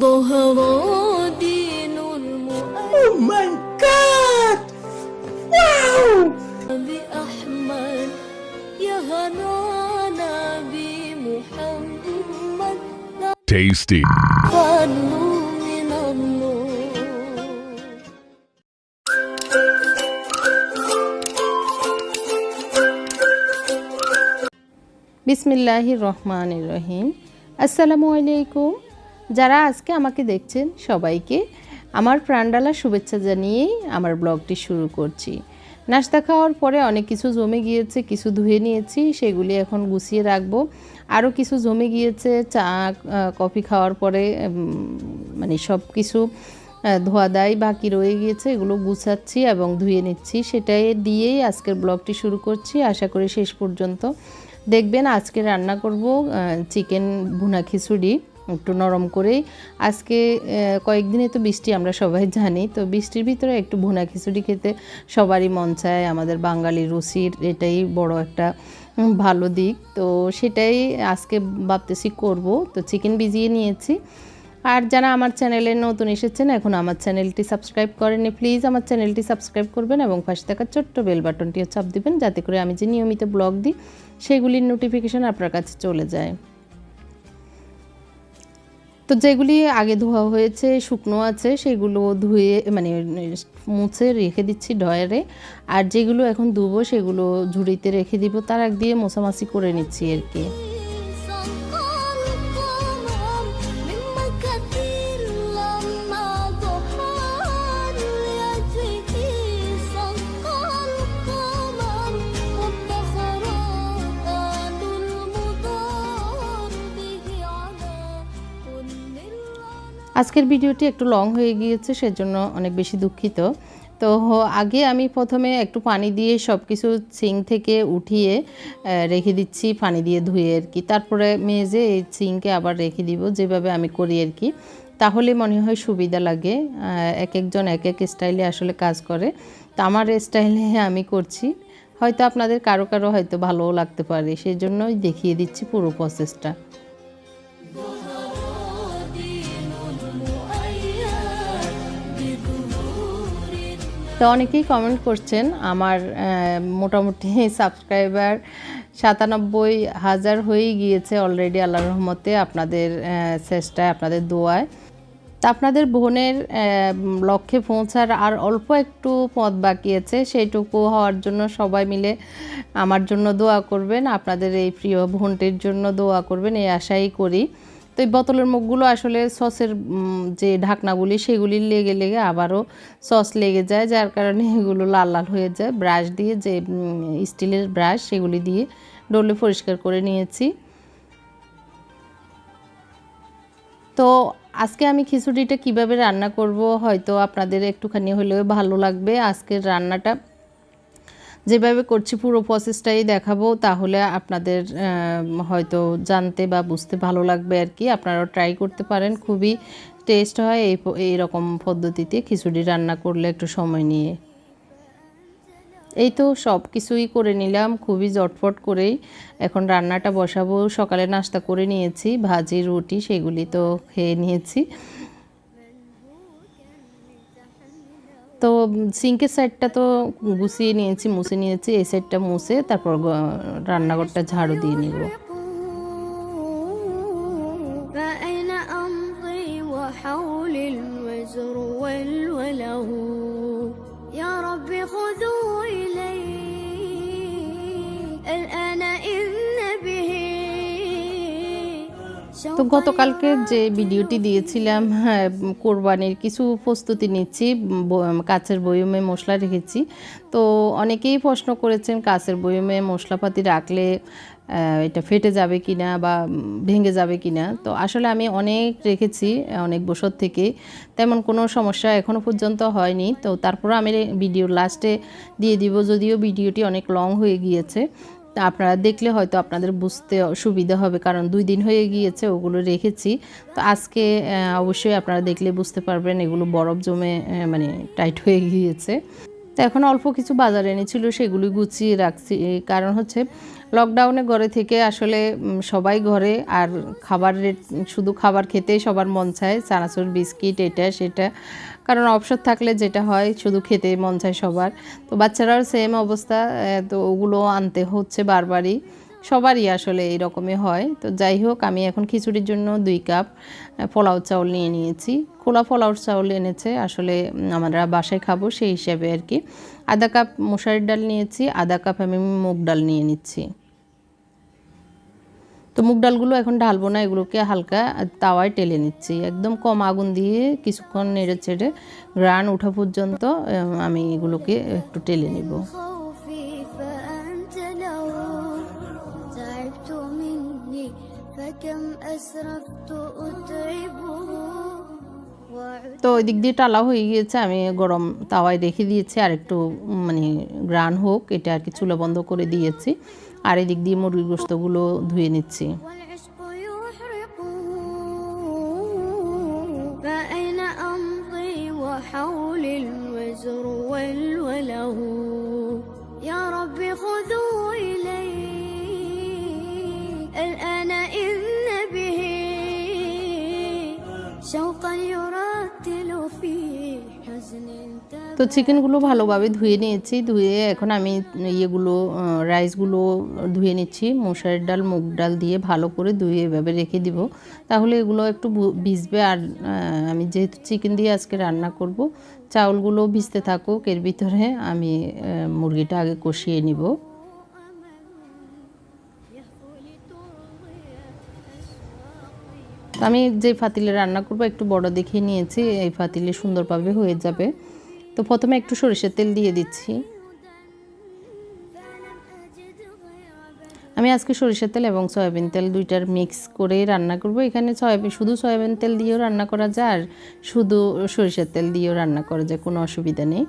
ظهر دين المؤمن Oh my god! Wow! بأحمد يا هنانا بمحمد Tasty. نفضل من النور বিসমিল্লাহির রহমান রহিম আসসালামু আলাইকুম যারা আজকে আমাকে দেখছেন সবাইকে আমার প্রাণডালা শুভেচ্ছা জানিয়েই আমার ব্লগটি শুরু করছি। নাস্তা খাওয়ার পরে অনেক কিছু জমে গিয়েছে কিছু ধুয়ে নিয়েছি সেগুলি এখন গুছিয়ে রাখব। আরও কিছু জমে গিয়েছে চা কফি খাওয়ার পরে মানে সব কিছু আহ, ধোয়া দায় বাকি রয়ে গিয়েছে এগুলো গুছাচ্ছি এবং ধুয়ে নিচ্ছি। সেটাই দিয়েই আজকের ব্লগটি শুরু করছি। আশা করি শেষ পর্যন্ত দেখবেন। আজকে রান্না করব চিকেন ভুনা খিচুড়ি। একটু নরম করেই। আজকে কয়েকদিনে তো বৃষ্টি আমরা সবাই জানি, তো বৃষ্টির ভিতরে একটু ভুনা খিচুড়ি খেতে সবারই মন চায়। আমাদের বাঙালি রুচির এটাই বড় একটা ভালো দিক। তো সেটাই আজকে ভাবতেছি করব। তো চিকেন ভিজিয়ে নিয়েছি। আর যারা আমার চ্যানেলে নতুন এসেছেন, এখন আমার চ্যানেলটি সাবস্ক্রাইব করেনি প্লিজ আমার চ্যানেলটি সাবস্ক্রাইব করবেন এবং পাশে থাকা ছোট্ট বেল বাটনটিও চাপ দেবেন, যাতে করে আমি যে নিয়মিত ব্লগ দিই, সেগুলির নোটিফিকেশান আপনার কাছে চলে যায়। তো যেগুলি আগে ধোয়া হয়েছে, শুকনো আছে, সেগুলো ধুয়ে মানে মুছে রেখে দিচ্ছি ডয়ারে আর যেগুলো এখন ধুবো, সেগুলো ঝুড়িতে রেখে দিব। তার এক দিয়ে মোছামাছি করে নিচ্ছি আর কি। আজকের ভিডিওটি একটু লং হয়ে গিয়েছে, সেজন্য অনেক বেশি দুঃখিত। তো আগে আমি প্রথমে একটু পানি দিয়ে সব কিছু সিং থেকে উঠিয়ে রেখে দিচ্ছি, পানি দিয়ে ধুয়ে আর কি। তারপরে মেজে এই সিংকে আবার রেখে দিব, যেভাবে আমি করি আর কি। তাহলে মনে হয় সুবিধা লাগে এক একজন এক এক স্টাইলে আসলে কাজ করে। তো আমার স্টাইলে আমি করছি। হয়তো আপনাদের কারও কারও হয়তো ভালোও লাগতে পারে সেই জন্যই দেখিয়ে দিচ্ছি পুরো প্রসেসটা তো অনেকেই কমেন্ট করছেন, আমার মোটামুটি সাবস্ক্রাইবার সাতানব্বই হাজার হয়েই গিয়েছে অলরেডি আল্লাহ রহমতে আপনাদের চেষ্টায় আপনাদের দোয়ায়। তা আপনাদের বোনের লক্ষ্যে পৌঁছার আর অল্প একটু পথ বাকি আছে, সেইটুকু হওয়ার জন্য সবাই মিলে আমার জন্য দোয়া করবেন, আপনাদের এই প্রিয় বোনটির জন্য দোয়া করবেন, এই আশাই করি। তো এই বোতলের মুখগুলো আসলে সসের যে ঢাকনাগুলি, সেগুলি লেগে লেগে আবারও সস লেগে যায়, যার কারণে এগুলো লাল লাল হয়ে যায়। ব্রাশ দিয়ে যে স্টিলের ব্রাশ, সেগুলি দিয়ে ডলে পরিষ্কার করে নিয়েছি। তো আজকে আমি খিচুড়িটা কীভাবে রান্না করব, হয়তো আপনাদের একটুখানি হলেও ভালো লাগবে আজকের রান্নাটা। যেভাবে করছি পুরো প্রসেসটাই দেখাবো, তাহলে আপনাদের হয়তো জানতে বা বুঝতে ভালো লাগবে আর কি। আপনারাও ট্রাই করতে পারেন, খুবই টেস্ট হয় এই প- এইরকম পদ্ধতিতে খিচুড়ি রান্না করলে একটু সময় নিয়ে। এই তো সব কিছুই করে নিলাম, খুবই জটফট করেই। এখন রান্নাটা বসাবো, সকালে নাস্তা করে নিয়েছি, ভাজি, রুটি, সেগুলি তো খেয়ে নিয়েছি। তো সিঙ্কের সাইডটা তো গুছিয়ে নিয়েছি মুছে নিয়েছি এই সাইডটা মুছে তারপর গ- রান্নাঘরটা ঝাড়ু দিয়ে নিব فأين أمضي وحول الوزر والوله يا رب خذوا إلي الآن তো গতকালকে যে ভিডিওটি দিয়েছিলাম হ্যাঁ, কোরবানির কিছু প্রস্তুতি নিচ্ছি কাচের বয়মে মশলা রেখেছি। তো অনেকেই প্রশ্ন করেছেন কাছের বয়মে মশলাপাতি রাখলে এটা ফেটে যাবে কিনা বা ভেঙে যাবে কিনা? তো আসলে আমি অনেক রেখেছি অনেক বছর থেকে। তেমন কোনো সমস্যা এখনও পর্যন্ত হয়নি। তো তারপরে আমি ভিডিও লাস্টে দিয়ে দিব যদিও ভিডিওটি অনেক লং হয়ে গিয়েছে। তা আপনারা দেখলে হয়তো আপনাদের বুঝতে সুবিধা হবে, কারণ দুই দিন হয়ে গিয়েছে, ওগুলো রেখেছি। তো আজকে অবশ্যই আপনারা দেখলে বুঝতে পারবেন, এগুলো বরফ জমে মানে টাইট হয়ে গিয়েছে। তো এখন অল্প কিছু বাজার এনেছিল সেগুলি গুছিয়ে রাখছি। কারণ হচ্ছে লকডাউনে ঘরে থেকে আসলে সবাই ঘরে আর খাবার শুধু খাবার খেতে সবার মন চায়, চানাচুর, বিস্কিট, এটা, সেটা। কারণ অবসর থাকলে যেটা হয়, শুধু খেতে মন চায় সবার। তো বাচ্চারাও সেম অবস্থা তো ওগুলো আনতে হচ্ছে বারবারই। সবারই আসলে এইরকমই হয়। তো যাই হোক, আমি এখন খিচুড়ির জন্য দুই কাপ পোলাও চাউল নিয়ে নিয়েছি। খোলা পোলাও চাউল এনেছে, আসলে আমরা বাসায় খাব সেই হিসাবে আর কি। আধা কাপ মশারির ডাল নিয়েছি, আধা কাপ আমি মুগ ডাল নিয়ে নিচ্ছি। তো মুগ ডালগুলো এখন ঢালবো না, এগুলোকে হালকা তাওয়ায় টেলে নিচ্ছি। একদম কম আগুন দিয়ে কিছুক্ষণ নেড়ে চেড়ে গ্রান ওঠা পর্যন্ত আমি এগুলোকে একটু টেলে নিব। তো ওই দিক দিয়ে টালা হয়ে গিয়েছে আমি গরম তাওয়ায় রেখে দিয়েছি আর একটু উম, মানে গ্রান হোক এটা আর কি চুলা বন্ধ করে দিয়েছি আর এদিক দিয়ে মুরগির গোস্তগুলো ধুয়ে নিচ্ছি والعشق يحرقه فأين أمضي وحولي الوزر والوله তো চিকেনগুলো ভালোভাবে ধুয়ে নিয়েছি। ধুয়ে এখন আমি ইয়েগুলো রাইসগুলো ধুয়ে নিচ্ছি। মশারির ডাল, মুগ ডাল দিয়ে ভালো করে ধুয়ে এভাবে রেখে দিব। তাহলে এগুলো একটু ভিজবে আর আমি যেহেতু চিকেন দিয়ে আজকে রান্না করব চাউলগুলো ভিজতে থাকুক। এর ভিতরে আমি মুরগিটা আগে কষিয়ে নিব। আমি যে ফাতিলে রান্না করব, একটু বড় দেখে নিয়েছি। এই ফাতিলে সুন্দরভাবে হয়ে যাবে। তো প্রথমে একটু সরিষার তেল দিয়ে দিচ্ছি। আমি আজকে সরিষার তেল এবং সয়াবিন তেল দুইটার মিক্স করে রান্না করব। এখানে সয়াবিন শুধু সয়াবিন তেল দিয়েও রান্না করা যায় আর শুধু সরিষার তেল দিয়েও রান্না করা যায়, কোনো অসুবিধা নেই।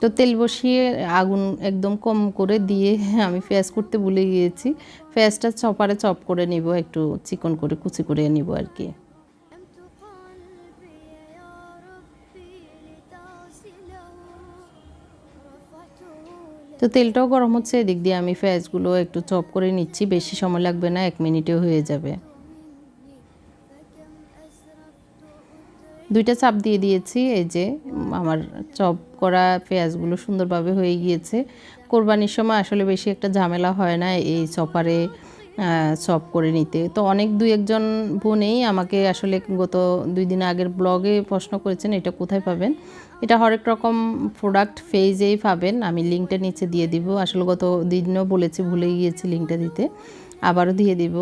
তো তেল বসিয়ে আগুন একদম কম করে দিয়ে আমি ফেস করতে ভুলে গিয়েছি। ফেসটা চপারে চপ করে নিব, একটু চিকন করে কুচি করে নিব আর কি। তো তেলটাও গরম হচ্ছে, এদিক দিয়ে আমি পেঁয়াজগুলো একটু চপ করে নিচ্ছি, বেশি সময় লাগবে না, এক মিনিটেও হয়ে যাবে। দুইটা চাপ দিয়ে দিয়েছি, এই যে আমার চপ করা পেঁয়াজগুলো সুন্দরভাবে হয়ে গিয়েছে। কোরবানির সময় আসলে বেশি একটা ঝামেলা হয় না, এই চপারে চপ করে নিতে। তো অনেক দুই একজন বোনেই আমাকে আসলে গত দুই দিন আগের ব্লগে প্রশ্ন করেছেন, এটা কোথায় পাবেন? এটা হরেক রকম প্রোডাক্ট ফেজেই পাবেন। আমি লিঙ্কটা নিচে দিয়ে দিব। আসলে গত দিনও বলেছি ভুলে গিয়েছি লিঙ্কটা দিতে। আবারও দিয়ে দিব।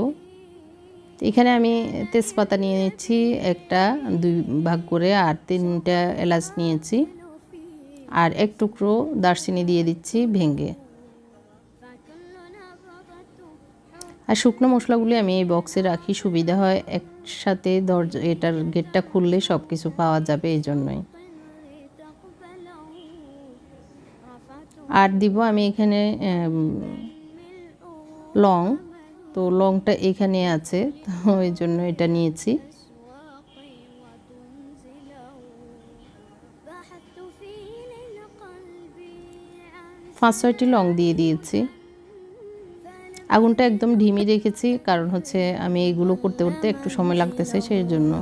এখানে আমি তেজপাতা নিয়ে নিচ্ছি, একটা, দুই ভাগ করে, আর তিনটা এলাচ নিয়েছি। আর এক টুকরো দারচিনি দিয়ে দিচ্ছি ভেঙে। আর শুকনো মশলাগুলি আমি এই বক্সে রাখি, সুবিধা হয় একসাথে দরজা, এটার গেটটা খুললে সব কিছু পাওয়া যাবে এই জন্যই। আর দিব আমি এখানে লং, তো লংটা এখানে আছে, তো ওই জন্য এটা নিয়েছি। পাঁচ ছয়টি লং দিয়ে দিয়েছি। আগুনটা একদম ঢিমি রেখেছি কারণ হচ্ছে আমি এগুলো করতে করতে একটু সময় লাগতেছে সেই জন্য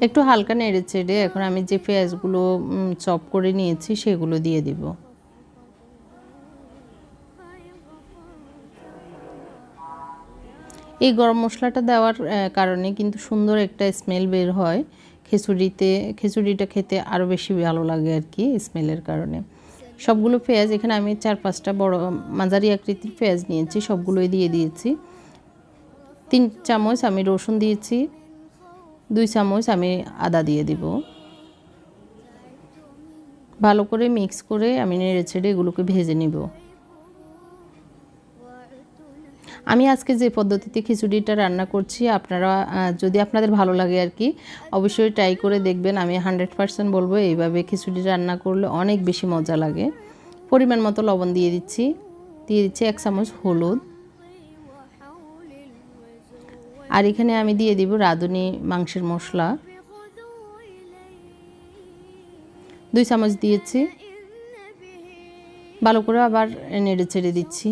একটু হালকা নেড়ে চেড়ে এখন আমি যে পেঁয়াজগুলো চপ করে নিয়েছি সেগুলো দিয়ে দিব। এই গরম মশলাটা দেওয়ার কারণে কিন্তু সুন্দর একটা স্মেল বের হয়। খিচুড়িতে, খিচুড়িটা খেতে আরও বেশি ভালো লাগে আর কি স্মেলের কারণে। সবগুলো পেঁয়াজ, এখানে আমি চার পাঁচটা বড় মাঝারি আকৃতির পেঁয়াজ নিয়েছি, সবগুলোই দিয়ে দিয়েছি। তিন চামচ আমি রসুন দিয়েছি, দুই চামচ আমি আদা দিয়ে দিব। ভালো করে মিক্স করে আমি নেড়ে ছেড়ে এগুলোকে ভেজে নিব। আমি আজকে যে পদ্ধতিতে খিচুড়িটা রান্না করছি, আপনারা যদি আপনাদের ভালো লাগে আর কি, অবশ্যই ট্রাই করে দেখবেন। আমি হান্ড্রেড পার্সেন্ট বলব এইভাবে খিচুড়ি রান্না করলে অনেক বেশি মজা লাগে। পরিমাণ মতো লবণ দিয়ে দিচ্ছি। দিয়ে দিচ্ছি এক চামচ হলুদ। আর এখানে আমি দিয়ে দিব রাঁধুনি মাংসের মশলা। দুই চামচ দিয়েছি। ভালো করে আবার নেড়ে ছেড়ে দিচ্ছি।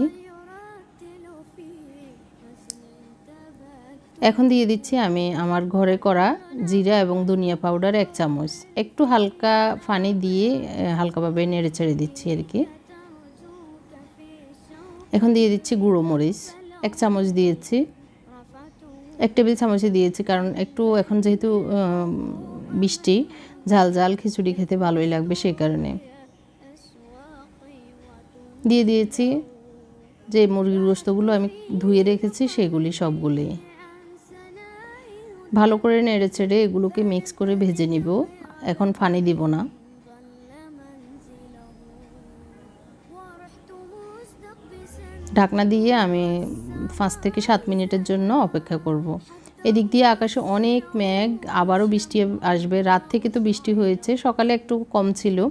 এখন দিয়ে দিচ্ছি আমি আমার ঘরে করা জিরা এবং ধনিয়া পাউডার এক চামচ। একটু হালকা পানি দিয়ে হালকাভাবে নেড়ে ছেড়ে দিচ্ছি আর কি এখন দিয়ে দিচ্ছি গুঁড়ো মরিচ। এক চামচ দিয়েছি। এক টেবিল চামচে দিয়েছি কারণ একটু এখন যেহেতু বৃষ্টি, ঝাল ঝাল খিচুড়ি খেতে ভালোই লাগবে সেই কারণে। দিয়ে দিয়েছি যে মুরগির গোস্তগুলো আমি ধুয়ে রেখেছি সেগুলি সবগুলি। ভালো করে নেড়ে চেড়ে এগুলোকে মিক্স করে ভেজে নিব। এখন ফানি দিব না। ঢাকনা দিয়ে আমি পাঁচ থেকে সাত মিনিটের জন্য অপেক্ষা করব। এদিক দিয়ে আকাশে অনেক মেঘ, আবারও বৃষ্টি আসবে। রাত থেকে তো বৃষ্টি হয়েছে, সকালে একটু কম ছিল।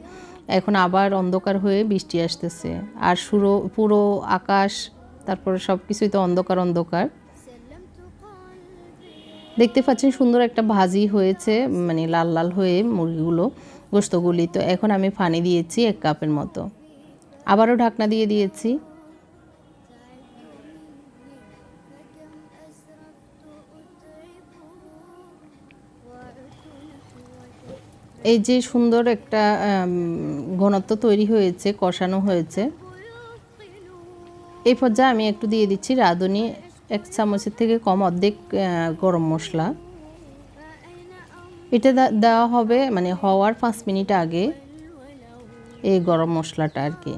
এখন আবার অন্ধকার হয়ে বৃষ্টি আসতেছে। আর সুরো পুরো আকাশ, তারপরে সব কিছুই তো অন্ধকার অন্ধকার। দেখতে পাচ্ছেন সুন্দর একটা ভাজি হয়েছে মানে লাল লাল হয়ে মুরগিগুলো গোস্তগুলি তো এখন আমি পানি দিয়েছি এক কাপের মতো। আবারও ঢাকনা দিয়ে দিয়েছি। এই যে সুন্দর একটা ঘনত্ব তৈরি হয়েছে, কষানো হয়েছে। এই পর্যায়ে আমি একটু দিয়ে দিচ্ছি রাঁধুনি এক চামচের থেকে কম অর্ধেক গরম মশলা। এটা দেওয়া হবে মানে হওয়ার পাঁচ মিনিট আগে এই গরম মশলাটা আর কি।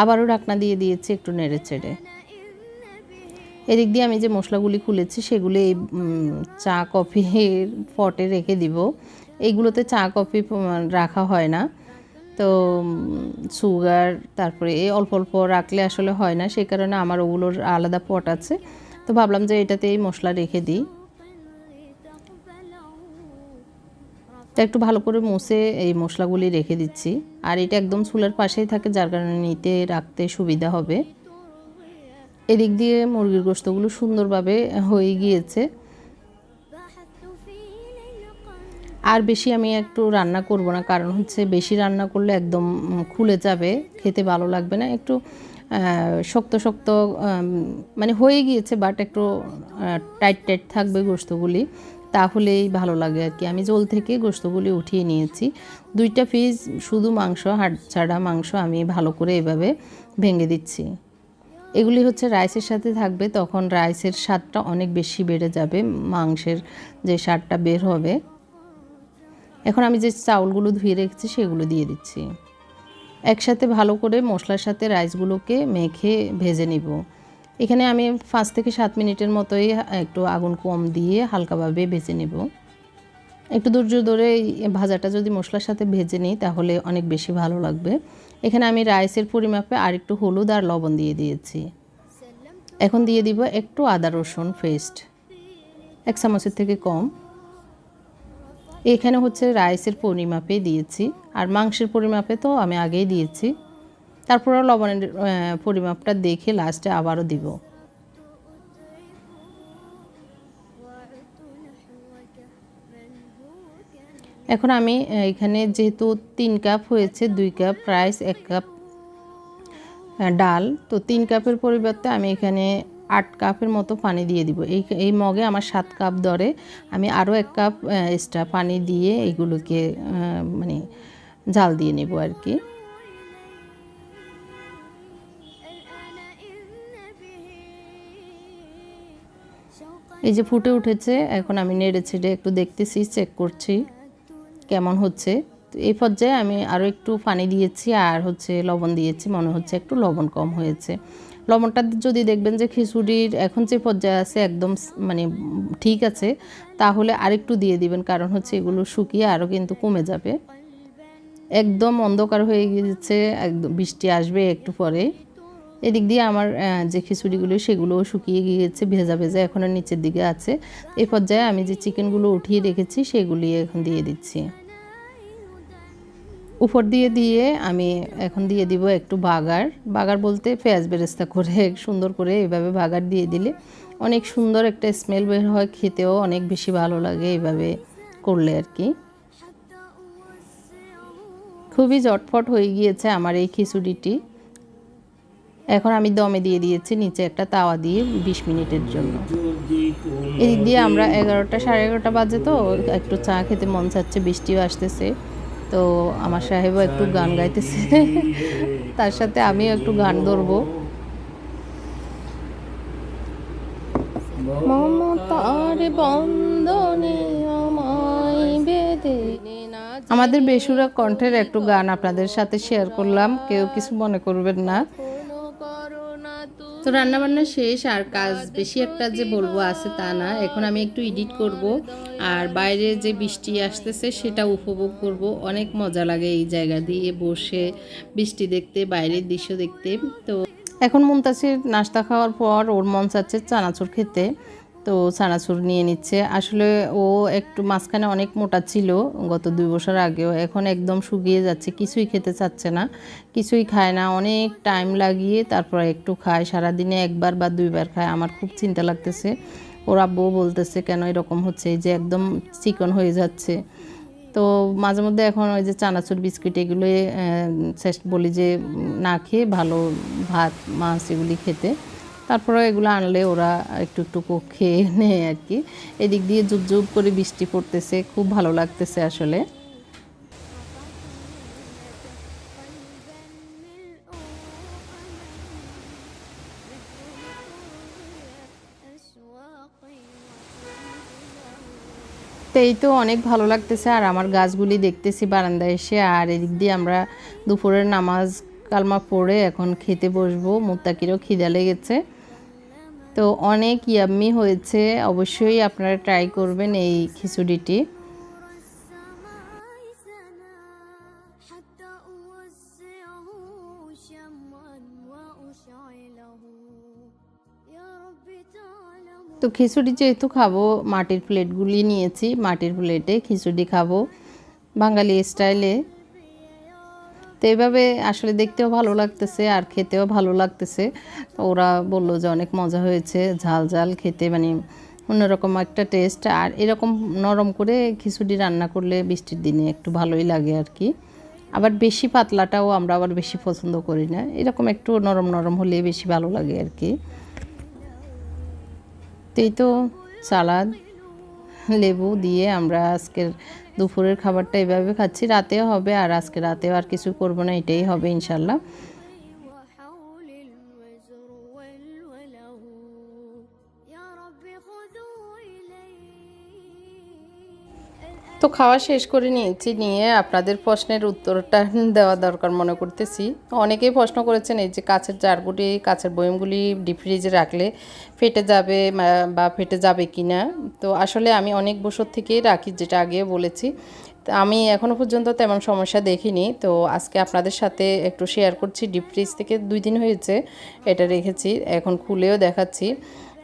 আবারও ঢাকনা দিয়ে দিয়েছি একটু নেড়ে চেড়ে। এদিক দিয়ে আমি যে মশলাগুলি খুলেছি সেগুলি এই চা কফির পটে রেখে দিব। এইগুলোতে চা কফি রাখা হয় না। তো সুগার তারপরে এই অল্প অল্প রাখলে আসলে হয় না, সেই কারণে আমার ওগুলোর আলাদা পট আছে। তো ভাবলাম যে এটাতে এই মশলা রেখে দিই। তো একটু ভালো করে মুছে এই মশলাগুলি রেখে দিচ্ছি। আর এটা একদম চুলার পাশেই থাকে, যার কারণে নিতে, রাখতে সুবিধা হবে। এদিক দিয়ে মুরগির গোস্তগুলো সুন্দরভাবে হয়ে গিয়েছে। আর বেশি আমি একটু রান্না করব না, কারণ হচ্ছে বেশি রান্না করলে একদম খুলে যাবে, খেতে ভালো লাগবে না, একটু শক্ত শক্ত মানে হয়ে গিয়েছে বাট একটু টাইট টাইট থাকবে গোস্তগুলি তাহলেই ভালো লাগে আর কি। আমি জল থেকে গোস্তগুলি উঠিয়ে নিয়েছি, দুইটা পিস শুধু মাংস, হাড় ছাড়া মাংস আমি ভালো করে এভাবে ভেঙে দিচ্ছি। এগুলি হচ্ছে রাইসের সাথে থাকবে, তখন রাইসের স্বাদটা অনেক বেশি বেড়ে যাবে, মাংসের যে স্বাদটা বের হবে। এখন আমি যে চাউলগুলো ধুয়ে রেখেছি, সেগুলো দিয়ে দিচ্ছি। একসাথে ভালো করে মশলার সাথে রাইসগুলোকে মেখে ভেজে নিব। এখানে আমি পাঁচ থেকে সাত মিনিটের মতোই একটু আগুন কম দিয়ে হালকাভাবে ভেজে নেব। একটু ধৈর্য ধরে ভাজাটা যদি মশলার সাথে ভেজে নিই, তাহলে অনেক বেশি ভালো লাগবে। এখানে আমি রাইসের পরিমাপে আর একটু হলুদ আর লবণ দিয়ে দিয়েছি। এখন দিয়ে দিব একটু আদা রসুন পেস্ট। এক চামচের থেকে কম। এখানে হচ্ছে রাইসের পরিমাপে দিয়েছি, আর মাংসের পরিমাপে তো আমি আগেই দিয়েছি। তারপর লবণের পরিমাপটা দেখে লাস্টে আবারও দিব। এখন আমি এখানে যেহেতু তিন কাপ হয়েছে, দুই কাপ রাইস, এক কাপ ডাল, তো তিন কাপের পরিবর্তে আমি এখানে আট কাপের মতো পানি দিয়ে দিব। এই এই মগে আমার সাত কাপ দরে আমি আরও এক কাপ এক্সট্রা পানি দিয়ে এইগুলোকে মানে জাল দিয়ে নেব আর কি। এই যে ফুটে উঠেছে, এখন আমি নেড়ে ছেড়ে একটু দেখতেছি চেক করছি কেমন হচ্ছে। তো এই পর্যায়ে আমি আরও একটু পানি দিয়েছি আর হচ্ছে লবণ দিয়েছি, মনে হচ্ছে একটু লবণ কম হয়েছে। লবণটা যদি দেখবেন যে খিচুড়ির এখন যে পর্যায়ে আছে একদম মানে ঠিক আছে, তাহলে আরেকটু দিয়ে দিবেন, কারণ হচ্ছে এগুলো শুকিয়ে আরও কিন্তু কমে যাবে। একদম অন্ধকার হয়ে গিয়েছে, একদম বৃষ্টি আসবে একটু পরে। এদিক দিয়ে আমার যে খিচুড়িগুলো, সেগুলোও শুকিয়ে গিয়েছে, ভেজা ভেজা এখনও নিচের দিকে আছে। এই পর্যায়ে আমি যে চিকেনগুলো উঠিয়ে রেখেছি, সেগুলি এখন দিয়ে দিচ্ছি। উপর দিয়ে দিয়ে আমি এখন দিয়ে দিব একটু বাগার। বাগার বলতে পেঁয়াজ বেরেস্তা করে সুন্দর করে এভাবে বাগার দিয়ে দিলে অনেক সুন্দর একটা স্মেল বের হয়, খেতেও অনেক বেশি ভালো লাগে এইভাবে করলে আর কি। খুবই জটফট হয়ে গিয়েছে আমার এই খিচুড়িটি। এখন আমি দমে দিয়ে দিয়েছি নিচে একটা তাওয়া দিয়ে বিশ মিনিটের জন্য। এদিক দিয়ে আমরা এগারোটা সাড়ে এগারোটা বাজে তো, একটু চা খেতে মন চাচ্ছে, বৃষ্টিও আসতেছে। তো আমার সাহেবও একটু গান গাইতেছে। তার সাথে আমিও একটু গান ধরবো। আমাদের বেসুরা কণ্ঠের একটু গান আপনাদের সাথে শেয়ার করলাম। কেউ কিছু মনে করবেন না। তো রান্নাবান্না শেষ আর কাজ বেশি একটা যে বলব আছে তা না। এখন আমি একটু এডিট করব আর বাইরে যে বৃষ্টি আসতেছে সেটা উপভোগ করব। অনেক মজা লাগে এই জায়গা দিয়ে বসে বৃষ্টি দেখতে, বাইরের দৃশ্য দেখতে। তো এখন মুমতাসির নাস্তা খাওয়ার পর ওর মন চাচ্ছে চানাচুর খেতে। তো চানাচুর নিয়ে নিচ্ছে। আসলে ও একটু মাঝখানে অনেক মোটা ছিল গত দুই বছর আগেও। এখন একদম শুকিয়ে যাচ্ছে, কিছুই খেতে চাচ্ছে না, কিছুই খায় না। অনেক টাইম লাগিয়ে তারপর একটু খায়, সারাদিনে একবার বা দুইবার খায়। আমার খুব চিন্তা লাগতেছে। ওর আব্বুও বলতেছে, কেন এরকম হচ্ছে? যে একদম চিকন হয়ে যাচ্ছে। তো মাঝে মধ্যে এখন ওই যে চানাচুর, বিস্কিট এগুলো বলি যে, না খেয়ে ভালো ভাত, মাছ এগুলি খেতে। তারপরে এগুলো আনলে ওরা একটু একটু খেয়ে নেয় আর কি। এদিক দিয়ে জুব করে বৃষ্টি পড়তেছে, খুব ভালো লাগতেছে আসলে। এই তো অনেক ভালো লাগতেছে, আর আমার গাছগুলি দেখতেছি বারান্দায় এসে, আর এদিক দিয়ে আমরা দুপুরের নামাজ কালমা পড়ে এখন খেতে বসবো। মুত্তাকিরও খিদা লেগেছে। তো অনেক ইয়াম্মি হয়েছে, অবশ্যই আপনারা ট্রাই করবেন এই খিচুড়িটি। তো খিচুড়ি যেহেতু খাব, মাটির প্লেটগুলি নিয়েছি, মাটির প্লেটে খিচুড়ি খাব, বাঙালি স্টাইলে তো এইভাবে আসলে দেখতেও ভালো লাগতেছে আর খেতেও ভালো লাগতেছে। ওরা বলল যে অনেক মজা হয়েছে, ঝাল ঝাল খেতে মানে অন্যরকম একটা টেস্ট আর এরকম নরম করে খিচুড়ি রান্না করলে বৃষ্টির দিনে একটু ভালোই লাগে আর কি। আবার বেশি পাতলাটাও আমরা আবার বেশি পছন্দ করি না। এরকম একটু নরম নরম হলে বেশি ভালো লাগে আর কি। তো এই তো সালাদ। লেবু দিয়ে আমরা আজকের দুপুরের খাবারটা এভাবে খাচ্ছি। রাতেও হবে আর আজকে রাতেও আর কিছু করব না, এটাই হবে ইনশাল্লাহ। খাওয়া শেষ করে নিয়েছি, নিয়ে আপনাদের প্রশ্নের উত্তরটা দেওয়া দরকার মনে করতেছি। অনেকেই প্রশ্ন করেছেন, এই যে কাছের জারগুলি কাছের বয়মগুলি ডিপ ফ্রিজে রাখলে ফেটে যাবে বা ফেটে যাবে কি না তো আসলে আমি অনেক বছর থেকেই রাখি, যেটা আগে বলেছি। তো আমি এখনও পর্যন্ত তেমন সমস্যা দেখিনি। তো আজকে আপনাদের সাথে একটু শেয়ার করছি ডিপ ফ্রিজ থেকে দুই দিন হয়েছে, এটা রেখেছি, এখন খুলেও দেখাচ্ছি।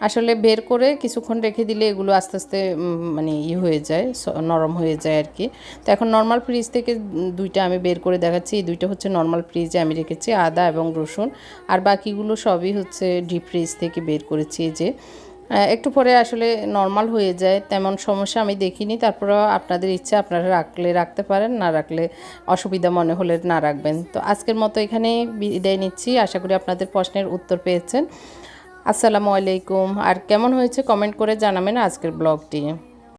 আসলে বের করে কিছুক্ষণ রেখে দিলে এগুলো আস্তে আস্তে মানে ই হয়ে যায় নরম হয়ে যায় আর কি। তো এখন নর্মাল ফ্রিজ থেকে দুইটা আমি বের করে দেখাচ্ছি। এই দুইটা হচ্ছে নর্মাল ফ্রিজে আমি রেখেছি, আদা এবং রসুন। আর বাকিগুলো সবই হচ্ছে ডিপ ফ্রিজ থেকে বের করেছি যে। একটু পরে আসলে নর্মাল হয়ে যায়, তেমন সমস্যা আমি দেখিনি। তারপরেও আপনাদের ইচ্ছা, আপনারা রাখলে রাখতে পারেন, না রাখলে অসুবিধা মনে হলে না রাখবেন। তো আজকের মতো এখানে বিদায় নিচ্ছি। আশা করি আপনাদের প্রশ্নের উত্তর পেয়েছেন। আসসালামু আলাইকুম। আর কেমন হয়েছে কমেন্ট করে জানাবেন আজকের ব্লগটি।